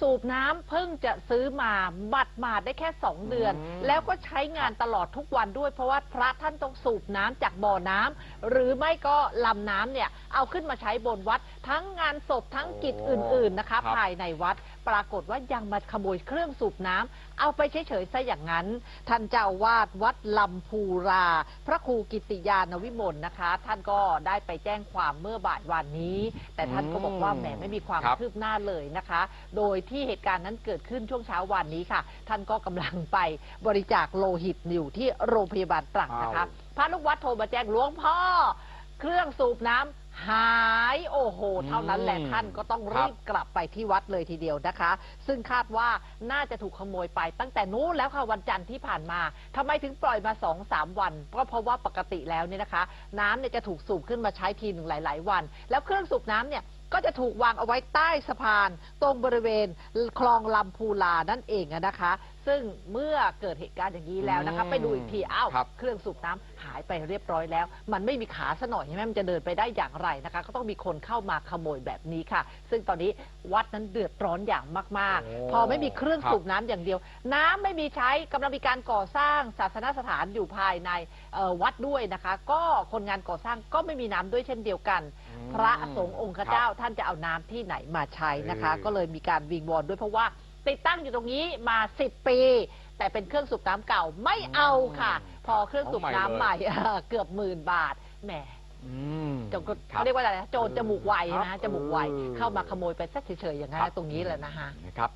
สูบน้ำเพิ่งจะซื้อมาบัดมาดได้แค่ 2 เดือนอืมแล้วก็ใช้งานตลอดทุกวันด้วย เพราะว่าพระท่านต้องสูบน้ำจากบ่อน้ำหรือไม่ก็ลำน้ำเนี่ยเอาขึ้นมาใช้บนวัด ทั้งงานศพทั้งกิจอื่นๆนะคะ ครับ ภายในวัด ปรากฏว่ายังมาขโมยเครื่องสูบน้ำเอาไปเฉยๆซะอย่างนั้น ท่านเจ้าวาดวัดลำพูรา พระครูกิติยานวิมลนะคะ ท่านก็ได้ไปแจ้งความเมื่อบ่ายวันนี้ แต่ท่านก็บอกว่าแหมไม่มีความครับ คืบหน้าเลยนะคะ โดยที่เหตุการณ์นั้นเกิดขึ้นช่วงเช้าวันนี้ค่ะ ท่านก็กำลังไปบริจาคโลหิตอยู่ที่โรงพยาบาลตรังนะคะพระลูกวัดโทรมาแจ้งหลวงพ่อ เครื่องสูบน้ำหายโอ้โห เท่านั้นแหละอืมท่านก็ต้องครัรีบบกลับไปที่วัดเลยทีเดียวนะคะ ซึ่งคาดว่าน่าจะถูกขโมยไปตั้งแต่นู้นแล้วค่ะวันจันทร์ที่ผ่านมาทำไมถึงปล่อยมา2อสามวันก็เพราะว่าปกติแล้วเนี่ยนะคะ น้ำเนี่ยจะถูกสูบขึ้นมาใช้ทีหนึ่งหลาย ๆ วัน แล้วเครื่องสูบน้ำเนี่ย ก็จะถูกวางเอาไว้ใต้สะพาน ตรงบริเวณคลองลำพูลานั่นเองนะคะซึ่งเมื่อเกิดเหตุการณ์อย่างนี้แล้วนะคะอืมไปดูอีกทีอ้าวครับ เครื่องสูบน้ำหายไปเรียบร้อยแล้ว มันไม่มีขาซะหน่อยใช่ไหมมันจะเดินไปได้อย่างไรนะคะ ก็ต้องมีคนเข้ามาขโมยแบบนี้ค่ะ ซึ่งตอนนี้วัดนั้นเดือดร้อนอย่างมาก โอ้ๆ พอไม่มีเครื่องครับสูบน้ำอย่างเดียว น้ำไม่มีใช้กำลังมีการก่อสร้างศาสนสถานอยู่ภายในเอ่อวัดด้วยนะคะ ก็คนงานก่อสร้างก็ไม่มีน้ำด้วยเช่นเดียวกัน อืมพระสงฆ์องค์เจ้า ท่านจะเอาน้ำที่ไหนมาใช้นะคะ เออ ก็เลยมีการวิงวอนด้วยเพราะว่า ติดตั้งอยู่ตรงนี้มา 10 ปี แต่เป็นเครื่องสูบน้ำเก่าไม่เอาค่ะ พอเครื่องสูบน้ำใหม่เกือบหมื่นบาทแหม อืม จงก็คบเขาเรียกว่าอะไรนะโจรจมูกไวครับนะจมูกไวเออ เข้ามาขโมยไปสักเฉยๆอย่างนั้นครับตรงนี้แหละนะคะนะครับ